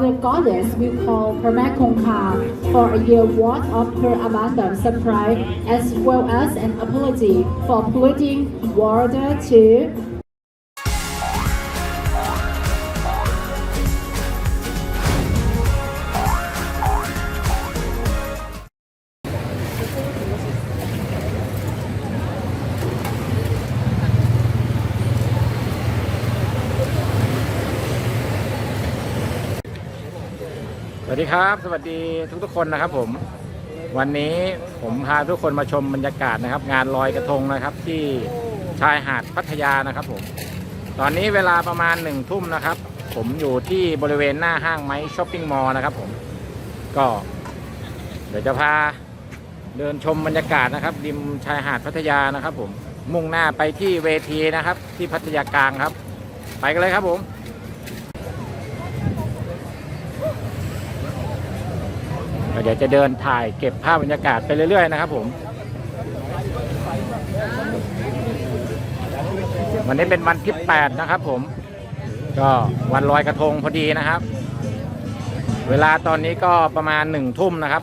water goddess we call Perma Kongka for a year worth of her abundant supply, as well as an apology for polluting water to วัสดีครับ สวัสดีทุกๆคนนะครับผมวันนี้ผมพาทุกคนมาชมบรรยากาศนะครับ งานลอยกระทงนะครับ ที่ชายหาดพัทยานะครับผมตอนนี้เวลาประมาณหนึ่งทุ่มนะครับ ผมอยู่ที่บริเวณหน้าห้างไม้ช้อปปิ้งมอลล์นะครับ ผมก็เดี๋ยวจะพาเดินชมบรรยากาศนะครับริมชายหาดพัทยานะครับ ผมมุ่งหน้าไปที่เวทีนะครับ ที่พัทยากลางครับ ไปกันเลยครับผม เดี๋ยวจะเดินถ่ายเก็บภาพบรรยากาศไปเรื่อยๆนะครับผม วันนี้เป็นวันที่ 8 นะครับผม ก็วันลอยกระทงพอดีนะครับ เวลาตอนนี้ก็ประมาณหนึ่งทุ่มนะครับ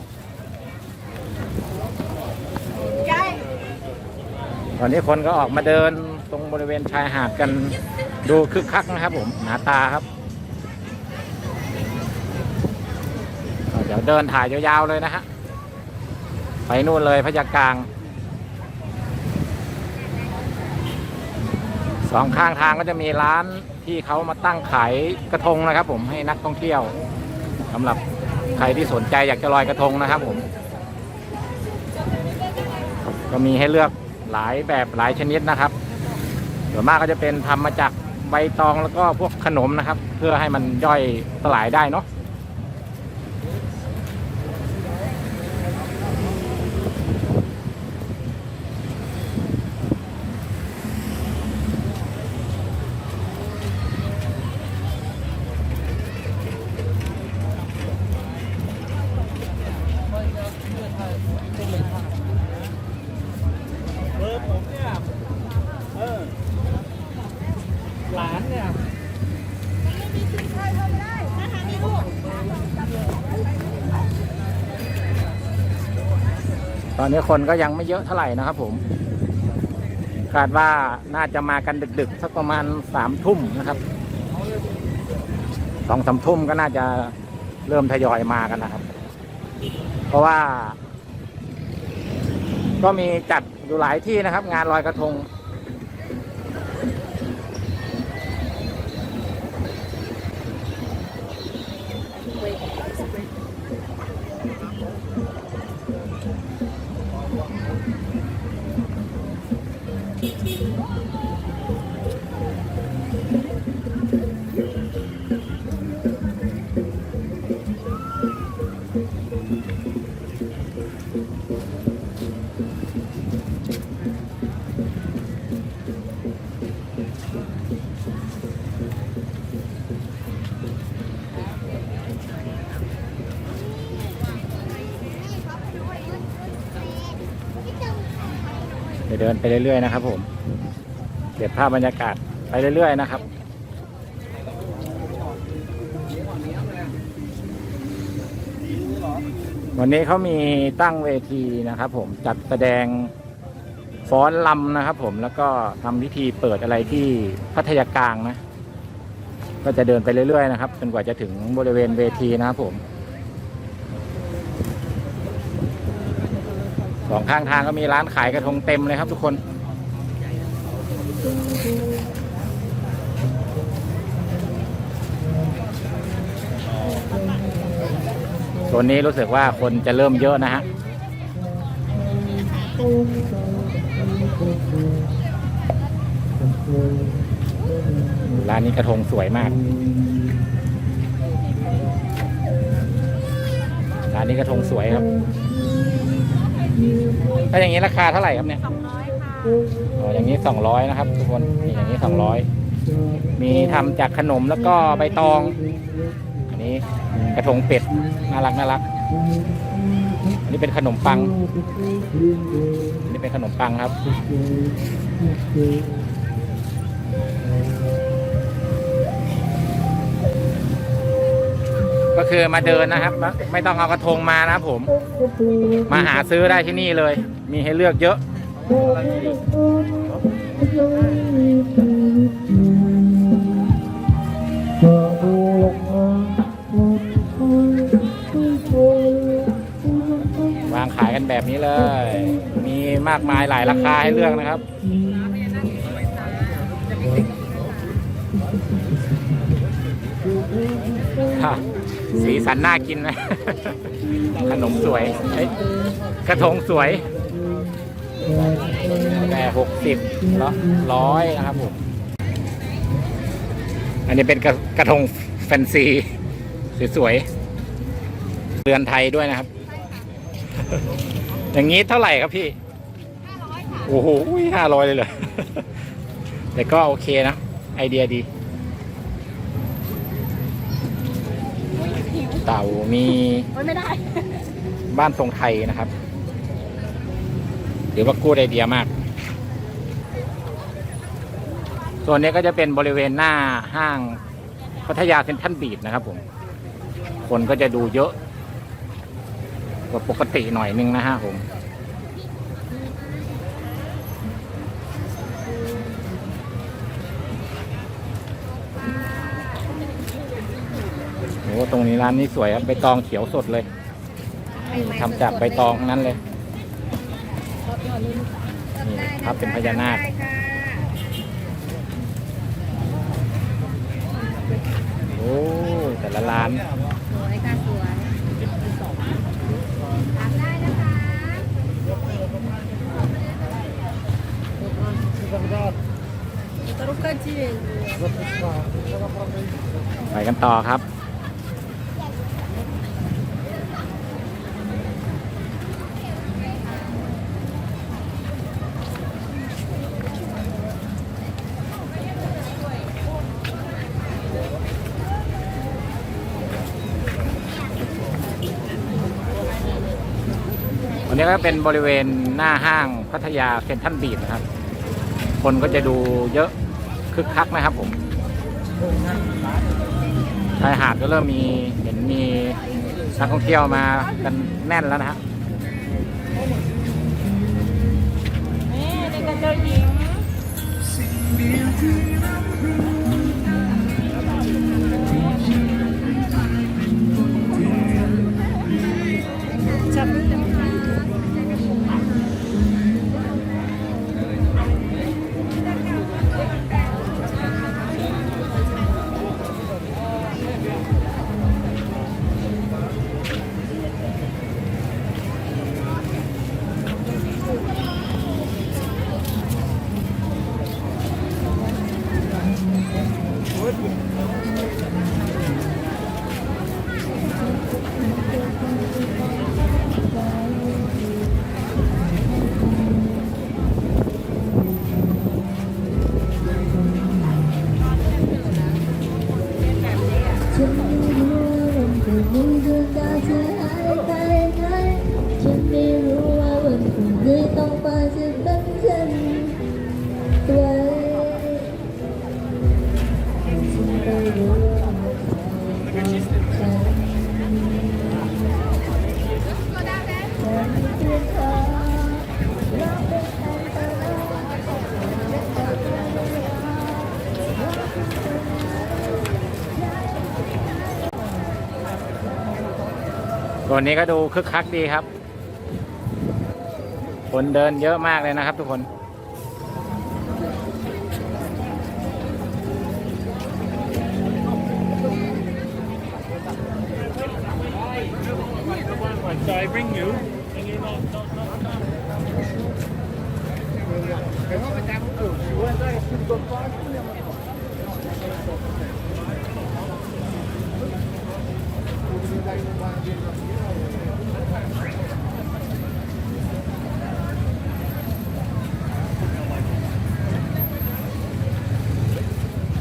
ตอนนี้คนก็ออกมาเดินตรงบริเวณชายหาดกันดูคึกคักนะครับผม หนาตาครับ เดินถ่ายยาวๆเลยนะฮะ ไปนู่นเลยพยากลางสองข้างทางก็จะมีร้านที่เขามาตั้งขายกระทงนะครับ ผมให้นักท่องเที่ยวสำหรับใครที่สนใจอยากจะลอยกระทงนะครับ ผม ก็มีให้เลือกหลายแบบหลายชนิดนะครับส่วนมากก็จะเป็นทำมาจากใบตองแล้วก็พวกขนมนะครับ เพื่อให้มันย่อยสลายได้เนาะ คนก็ยังไม่เยอะเท่าไหร่นะครับผมคาดว่าน่าจะมากันดึกๆ สักประมาณสามทุ่มนะครับสองสามทุ่มก็น่าจะเริ่มทยอยมากันนะครับ เพราะว่า ก็มีจัดอยู่หลายที่นะครับ งานลอยกระทง ไปเรื่อยๆนะครับ ผมเก็บภาพบรรยากาศไปเรื่อยๆนะครับวันนี้เขามีตั้งเวทีนะครับผมจัดแสดงฟ้อนลำนะครับผมแล้วก็ทำพิธีเปิดอะไรที่พัทยากลางนะ ก็จะเดินไปเรื่อยๆนะครับจนกว่าจะถึงบริเวณเวทีนะครับผม สองข้างทางก็มีร้านขายกระทงเต็มเลยครับทุกคน โซนนี้รู้สึกว่าคนจะเริ่มเยอะนะฮะร้านนี้กระทงสวยมาก ร้านนี้กระทงสวยครับ ถ้าอย่างนี้ราคาเท่าไหร่ครับเนี่ย200ค่ะอ๋ออย่างนี้สองร้อยนะครับทุกคนนี่อย่างนี้สองร้อยมีทำจากขนมแล้วก็ใบตอง อันนี้กระทงเป็ดน่ารักน่ารักอันนี่เป็นขนมปังอันนี่เป็นขนมปังครับ ก็คือมาเดินนะครับ ไม่ต้องเอากระทงมานะครับผม มาหาซื้อได้ที่นี่เลย มีให้เลือกเยอะ วางขายกันแบบนี้เลย มีมากมายหลายราคาให้เลือกนะครับค่ะ สีสันน่ากินนะ ขนมสวยเอ้ยกระทงสวย แต่หกสิบร้อยนะครับผม อันนี้เป็นกระกระทงแฟนซี สวยๆ เรือนไทยด้วยนะครับ อย่างนี้เท่าไหร่ครับพี่โอ้โหห้าร้อยเลยเหรอ แต่ก็โอเคนะ ไอเดียดี เต่ามีไม่ได้ บ้านทรงไทยนะครับถือว่ากู้ไอเดียมาก ส่วนนี้ก็จะเป็นบริเวณหน้าห้างพัทยาเซ็นทรัลบีดนะครับผม คนก็จะดูเยอะกว่าปกติหน่อยนึงนะฮะผม ตรงนี้ร้านนี้สวยครับใบตองเขียวสดเลยทำจากใบตองทั้งนั้นเลย นี่ครับเป็นพญานาค โอ้แต่ละร้าน สวยค่ะสวยถามได้นะคะตรุกจีไปกันต่อครับ ก็เป็นบริเวณหน้าห้างพัทยาเซ็นทรัลบีดนะครับ คนก็จะดูเยอะคึกคักนะครับผมชายหาดก็เริ่มมีเห็นมีนักท่องเที่ยวมากันแน่นแล้วนะฮะนี่นี่ก็เจ้าหญิง วันนี้ก็ดูคึกคักดีครับ คนเดินเยอะมากเลยนะครับทุกคน I bring you เดี๋ยวว่าประจำอยู่ว่าได้ขึ้นตัวก้อน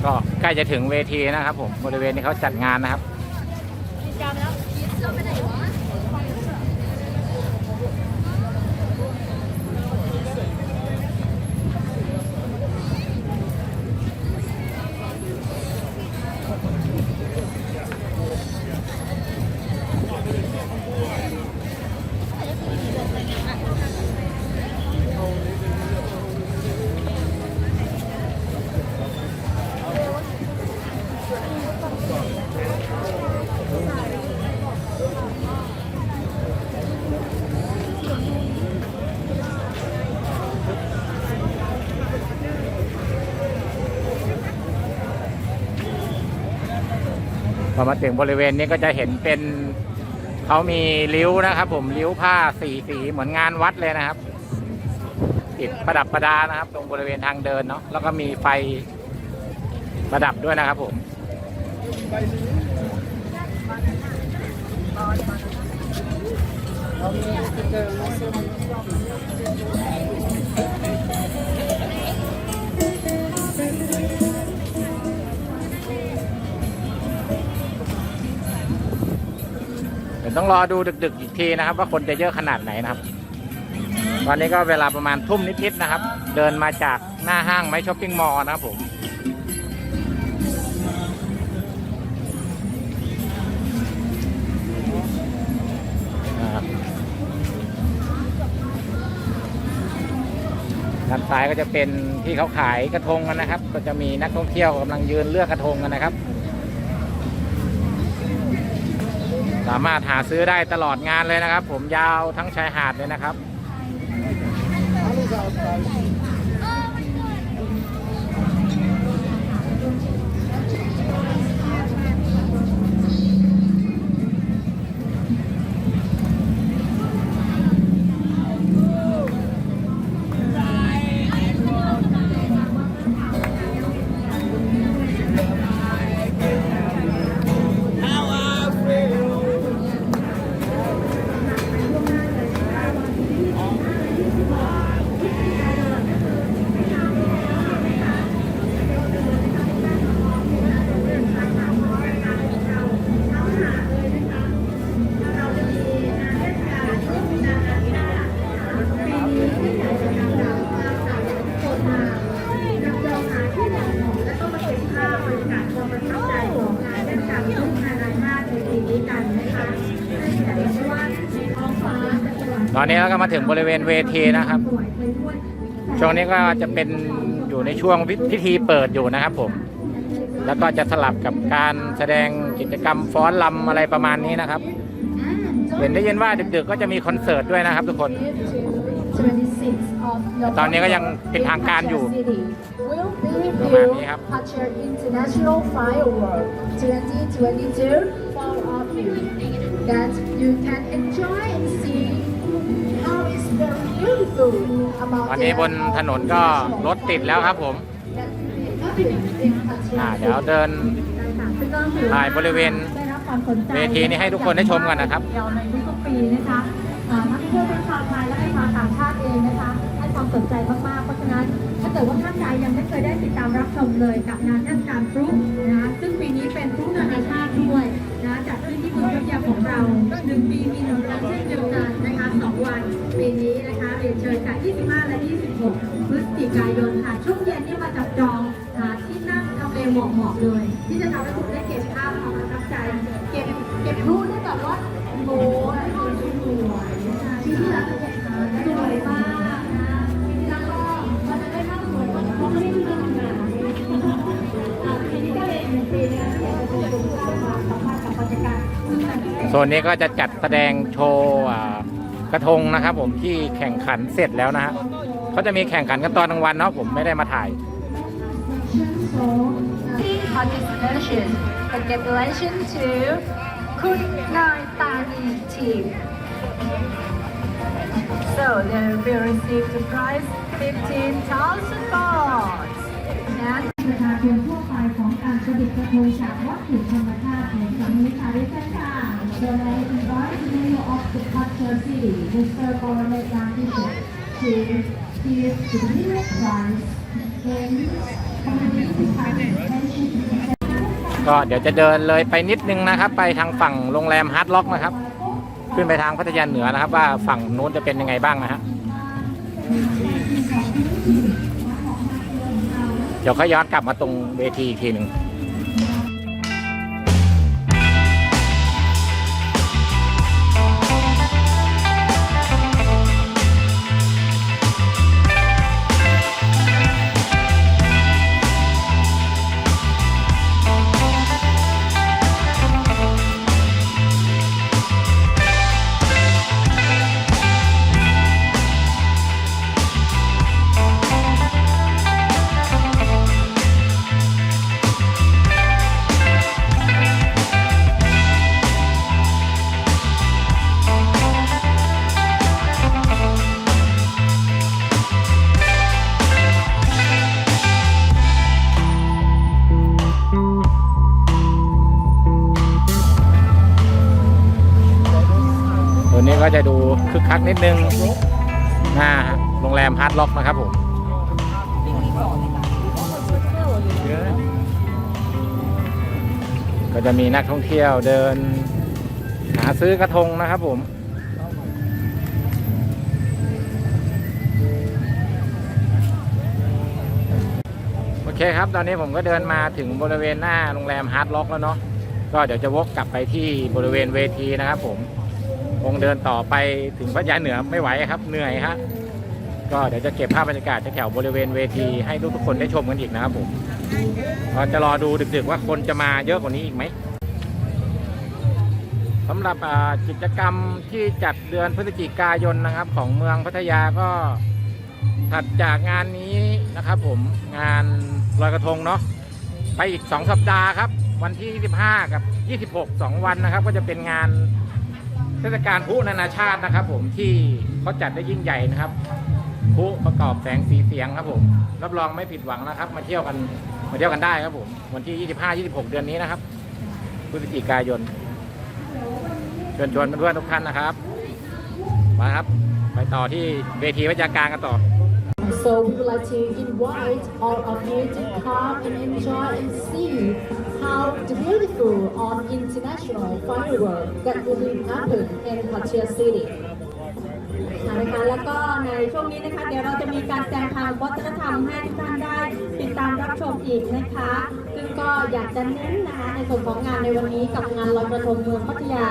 ก็ใก ล้จะถึงเวทีนะครับผมบริเวณที่เขาจัดงานนะครับ พอมาถึงบริเวณนี้ก็จะเห็นเป็นเขามีริ้วนะครับผมริ้วผ้าสีสีเหมือนงานวัดเลยนะครับติดประดับประดานะครับ ตรงบริเวณทางเดินเนาะแล้วก็มีไฟประดับด้วยนะครับผม เดี๋ยวต้องรอดูดึกๆอีกทีนะครับ ว่าคนจะเยอะขนาดไหนนะครับ ตอนนี้ก็เวลาประมาณทุ่มนิดๆนะครับ เดินมาจากหน้าห้างไมช้อปปิ้งมอลล์นะครับผม ด้านซ้ายก็จะเป็นที่เขาขายกระทงกันนะครับ ก็จะมีนักท่องเที่ยวกำลังยืนเลือกกระทงกันนะครับ สามารถหาซื้อได้ตลอดงานเลยนะครับ ผมยาวทั้งชายหาดเลยนะครับ อนนี้เราก็มาถึงบริเวณเวทีนะครับ ช่วงนี้ก็จะเป็นอยู่ในช่วงพิธีเปิดอยู่นะครับผม แล้วก็จะสลับกับการแสดงกิจกรรมฟ้อนลำอะไรประมาณนี้นะครับ เห็นได้ยินว่าดึกๆก็จะมีคอนเสิร์ตด้วยนะครับทุกคนตอนนี้ก็ยังเป็นทางการอยู่ประมาณนี้ครับ2022 that you can enjoy and see ตอนนี้บนถนนก็รถติดแล้วครับผมอ่าเดี๋ยวเดินถ่ายบริเวณได้รับความสนใจเวทีนี้ให้ทุกคนได้ชมกันนะครับเดียวในทุกๆปีนะคะอ่านักท่องเที่ยวทั้งชาวไทยและก็ชาวต่างชาติเองนะคะให้ความสนใจมากๆ เพราะฉะนั้น ถ้าเกิดว่าท่านใดยังไม่เคยได้ติดตามรับชมเลยกับงานเทศกาลพลุนะคะซึ่งปีนี้เป็นพลุนานาชาติด้วยนะจัดขึ้นที่เมืองพัทยาของเราหนึ่งปีมีหนึ่งครั้งเช่นเดียวกันนะคะสองวันปีนี้นะคะ เรียนเชิญค่ะ 25 และ 26 พฤศจิกายนค่ะ ช่วงเย็นเนี่ยมาจับจองหาที่นั่งทำเลเหมาะๆเลย ที่จะทำให้คุณได้เก็บภาพความประทับใจ เก็บเก็บรูปได้แบบว่าโอ้ยสวยที่ที่เราจะเก็บหาสวยมากนะแล้วก็มันจะได้ภาพสวยเพราะเขาไม่ได้ดูเรื่องงานอ่าปีนี้ก็เลยหนึ่งปีนะคะที่เราจะดูภาพความสัมพันธ์กับบรรยากาศซึ่งมันนโซนนี้ก็จะจัดแสดงโชว์อ่า กระทงนะครับ ผมที่แข่งขันเสร็จแล้วนะฮะเขาจะมีแข่งขันกันตอนกลางวันเนาะผมไม่ได้มาถ่าย participation. Congratulations to Kun Nai Tani team. So they will receive the prize 15,000 baht. And ประชาชนทั่วไปของการประดิษฐ์กระทงจากวัตถุธรรมชาติในครั้งนี้ค่ะดิฉันค่ะ The invite mayor of the culture city Mr. Governor Yangtish to give the winner prize in community participation ก็เดี๋ยวจะเดินเลยไปนิดนึงนะครับ ไปทางฝั่งโรงแรมฮาร์ดล็อกนะครับ ขึ้นไปทางพัทยาเหนือนะครับ ว่าฝั่งนู้นจะเป็นยังไงบ้างนะฮะเดี๋ยวค่อยย้อนกลับมาตรงเวทีอีกทีหนึ่ง คนนี้ก็จะดูคึกคักนิดนึงหน้าโรงแรมฮาร์ดล็อกนะครับผมก็จะมีนักท่องเที่ยวเดิน หาซื้อกระทงนะครับผมโอเคครับ ตอนนี้ผมก็เดินมาถึงบริเวณหน้าโรงแรมฮาร์ดล็อกแล้วเนาะก็เดี๋ยวจะวกกลับไปที่บริเวณเวทีนะครับผม งเดินต่อไปถึงพัทยาเหนือไม่ไหวครับเหนื่อยครับก็เดี๋ยวจะเก็บภาพบรรยากาศแถวบริเวณเวทีให้ทุกๆคนได้ชมกันอีกนะครับผมก็จะรอดูดึกๆว่าคนจะมาเยอะกว่านี้อีกไหมสำหรับกิจกรรมที่จัดเดือนพฤศจิกายนนะครับ ของเมืองพัทยาก็ถัดจากงานนี้นะครับผมงานลอยกระทงเนาะไปอีก 2 สัปดาห์ครับ วันที่ 25 กับ 26 2 วันนะครับ ก็จะเป็นงาน เทศกาลพลุนานาชาตินะครับ ผมที่เขาจัดได้ยิ่งใหญ่นะครับพลุประกอบแสงสีเสียงครับผมรับรองไม่ผิดหวังนะครับ มาเที่ยวกันมาเที่ยวกันได้ครับผมวันที่ 25 26 เดือนนี้นะครับพฤศจิกายนเชิญชวนเพื่อนๆทุกท่านนะครับมาครับ ไปต่อที่เวทีวิชาการกันต่อ So we would like to invite all of you to come and enjoy and see how the beautiful of international fireworks that will be happen in Pattaya City. นะคะแล้วก็ในช่วงนี้นะคะ เดี๋ยวเราจะมีการแสดงทางวัฒนธรรมให้ทุกท่านได้ ติดตามรับชมอีกนะคะ ซึ่งก็อยากจะเน้นนะคะในส่วนของงานในวันนี้กับงานลอยกระทงเมืองพัทยา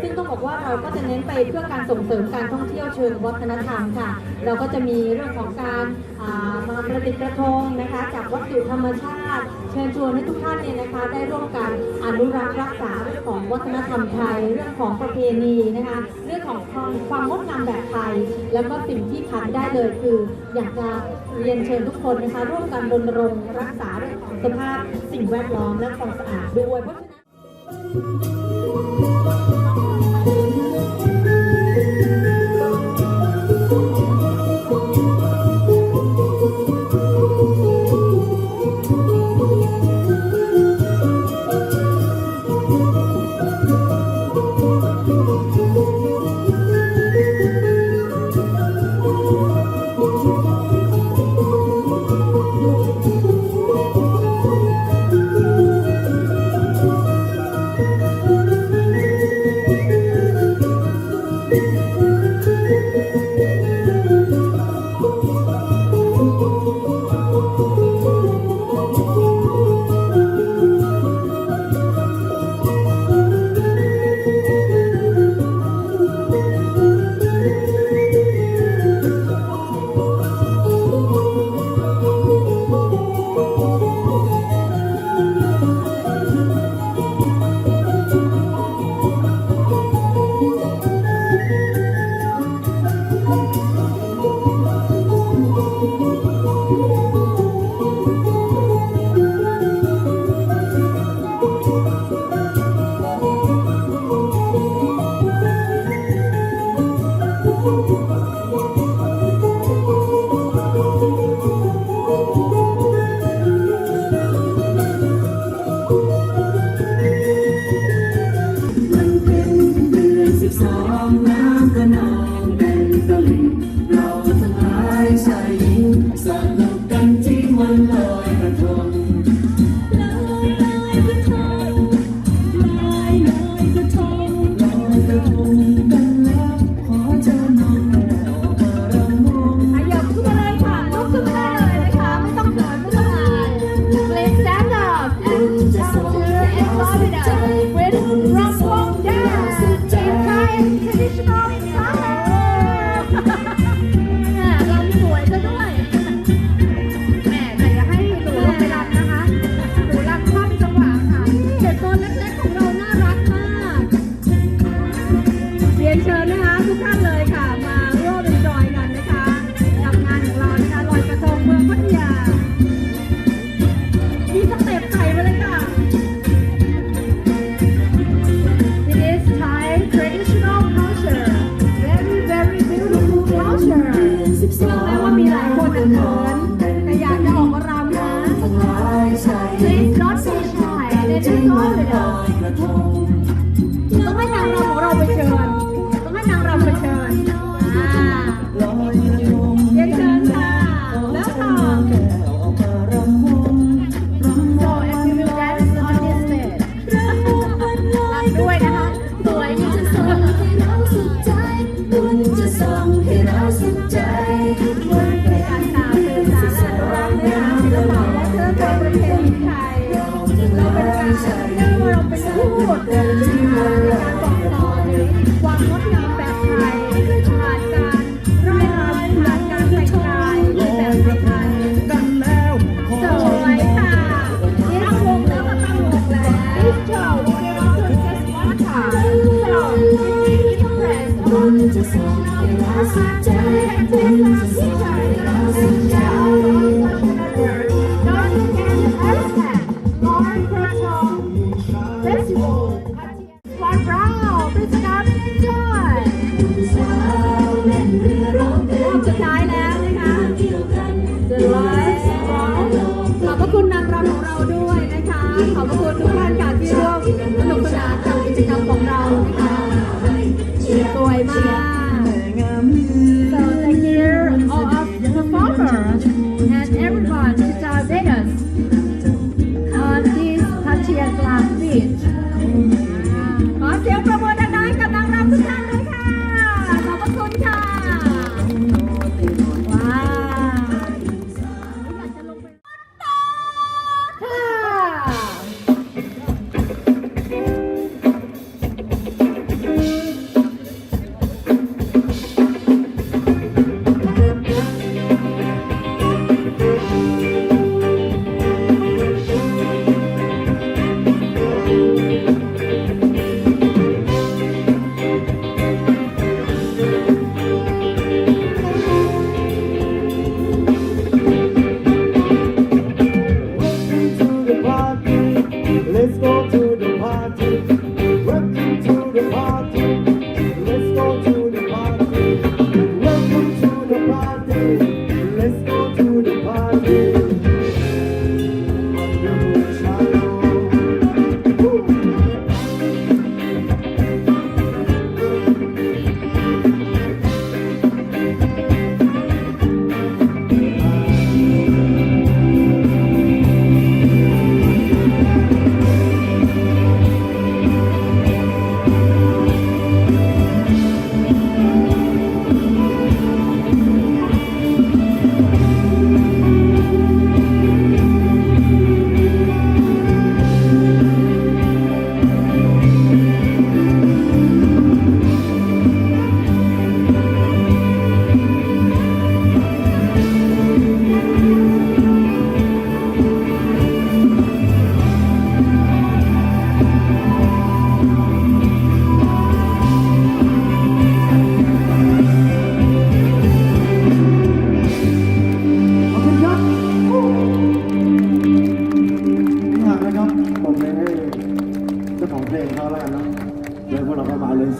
ซึ่งต้องบอกว่าเราก็จะเน้นไปเพื่อการส่งเสริมการท่องเที่ยวเชิงวัฒนธรรมค่ะ เราก็จะมีเรื่องของการามาประดิษฐ์กระทงนะคะจากวัตถุธรรมชาติ เชิญชวนให้ทุกท่านเนี่ยนะคะได้ร่วมกันอนุรักษ์รักษาเรื่องของวัฒนธรรมไทย เรื่องของประเพณีนะคะ เรื่องของความงดงามแบบไทยแล้วก็สิ่งที่ขาดไม่ได้เลยคือ อยากจะเรียนเชิญทุกคนนะคะ ร่วมกันรณรงค์รักษาเรื่องของสภาพสิ่งแวดล้อมและความสะอาดด้วยเพราะฉะนั้นมัน สองน้ำก็นองเต็นตลิ่งเราทั้งหลายชายหญิงสนุก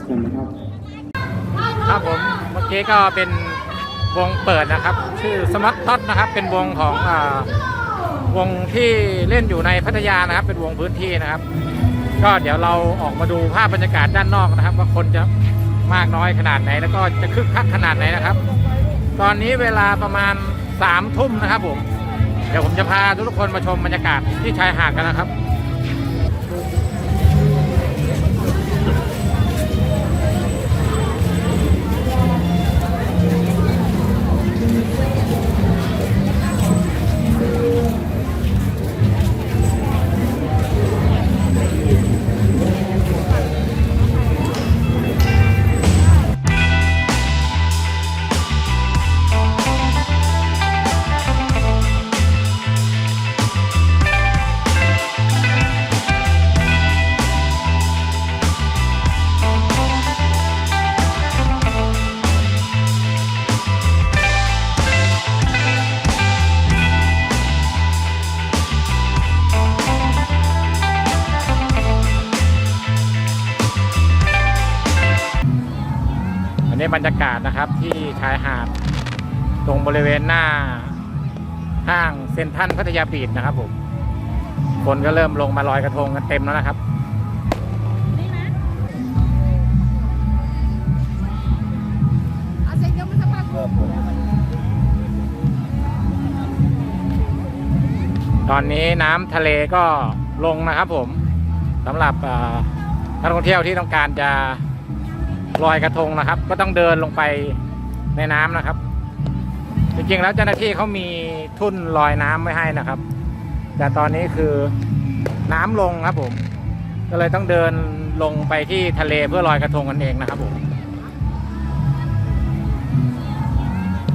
กันนะครับ ครับผมเมื่อกี้ก็เป็นวงเปิดนะครับ ชื่อสมัตท็อตนะครับ เป็นวงของอวงที่เล่นอยู่ในพัทยานะครับ เป็นวงพื้นที่นะครับ ก็เดี๋ยวเราออกมาดูภาพบรรยากาศด้านนอกนะครับ ว่าคนจะมากน้อยขนาดไหน แล้วก็จะคึกคักขนาดไหนนะครับ ตอนนี้เวลาประมาณสามทุ่มนะครับผมเดี๋ยวผมจะพาทุกคนมาชมบรรยากาศที่ชายหาดกันนะครับ รรยากาศนะครับ ที่ชายหาดตรงบริเวณหน้าห้างเซ็นทรัลพัทยาบีชนะครับผมคนก็เริ่มลงมาลอยกระทงกันเต็มแล้วนะครับตอนนี้น้ำทะเลก็ลงนะครับผมสำหรับเอ่อนักท่องเที่ยวที่ต้องการจะ ลอยกระทงนะครับ ก็ต้องเดินลงไปในน้ำนะครับ จริงๆแล้วเจ้าหน้าที่เขามีทุ่นลอยน้ำไว้ให้นะครับ แต่ตอนนี้คือน้ำลงครับผม ก็เลยต้องเดินลงไปที่ทะเลเพื่อลอยกระทงกันเองนะครับผม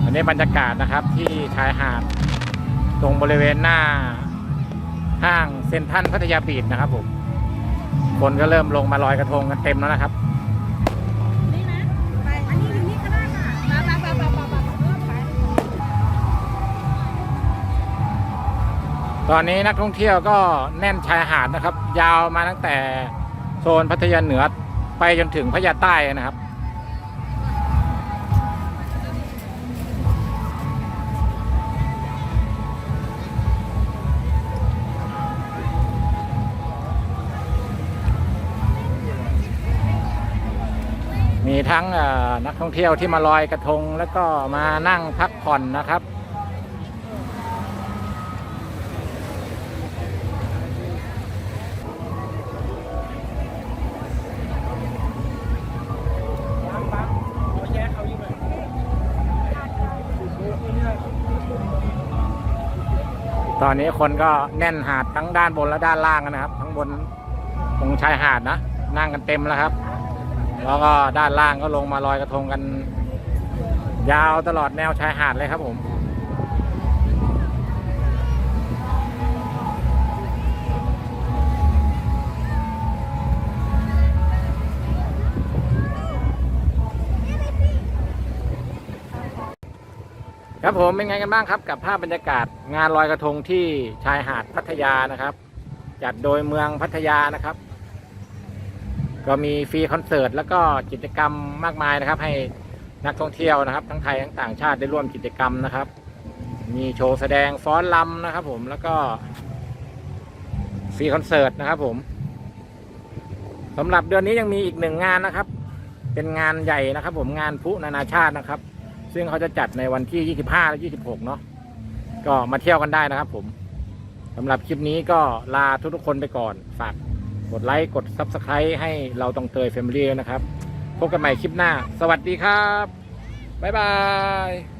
อันนี้บรรยากาศนะครับที่ชายหาดตรงบริเวณหน้าห้างเซ็นทรัลพัทยาบีชนะครับผมคนก็เริ่มลงมาลอยกระทงกันเต็มแล้วนะครับ ตอนนี้นักท่องเที่ยวก็แน่นชายหาดนะครับ ยาวมาตั้งแต่โซนพัทยาเหนือไปจนถึงพัทยาใต้นะครับมีทั้งนักท่องเที่ยวที่มาลอยกระทง แล้วก็มานั่งพักผ่อนนะครับ ตอนนี้คนก็แน่นหาดทั้งด้านบนและด้านล่างนะครับ ทั้งบนตรงชายหาดนะ นั่งกันเต็มแล้วครับ แล้วก็ด้านล่างก็ลงมาลอยกระทงกัน ยาวตลอดแนวชายหาดเลยครับผม ครับผมเป็นไงกันบ้างครับกับภาพบรรยากาศงานลอยกระทงที่ชายหาดพัทยานะครับ จัดโดยเมืองพัทยานะครับ ก็มีฟรีคอนเสิร์ตแล้วก็กิจกรรมมากมายนะครับ ให้นักท่องเที่ยวนะครับ ทั้งไทยทั้งต่างชาติได้ร่วมกิจกรรมนะครับ มีโชว์แสดงฟ้อนลำนะครับ ผมแล้วก็ฟรีคอนเสิร์ตนะครับ ผมสำหรับเดือนนี้ยังมีอีกหนึ่งงานนะครับ เป็นงานใหญ่นะครับ ผมงานพุนานาชาตินะครับ ซึ่งเขาจะจัดในวันที่ 25 และ 26 เนาะก็มาเที่ยวกันได้นะครับผมสำหรับคลิปนี้ก็ลาทุกๆคนไปก่อน ฝากกดไลค์ กด Subscribe ให้เราตองเตย Family นะครับ พบกันใหม่คลิปหน้า สวัสดีครับ บ๊ายบาย